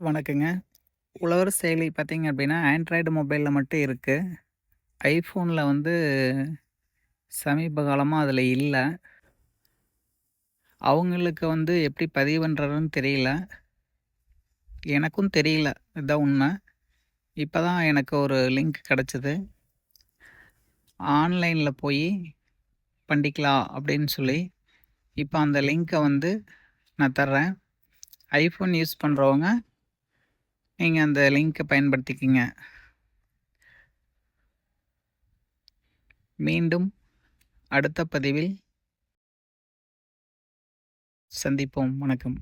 வணக்கங்க. உழவர் செயலி பார்த்தீங்க அப்படின்னா, ஆண்ட்ராய்டு மொபைலில் மட்டும் இருக்குது ஐஃபோனில் வந்து சமீப காலமாக அதில் இல்லை அவங்களுக்கு வந்து எப்படி பதிவு பண்ணுறதுன்னு தெரியல. எனக்கும் தெரியல. இதுதான் உண்மை இப்போ தான் எனக்கு ஒரு லிங்க் கிடச்சிது ஆன்லைனில் போய் பண்ணிக்கலாம் அப்படின்னு சொல்லி, இப்போ அந்த லிங்க்கை வந்து நான் தர்றேன். ஐஃபோன் யூஸ் பண்ணுறவங்க நீங்கள் அந்த லிங்க்கை பயன்படுத்திக்கிங்க மீண்டும் அடுத்த பதிவில் சந்திப்போம். வணக்கம்.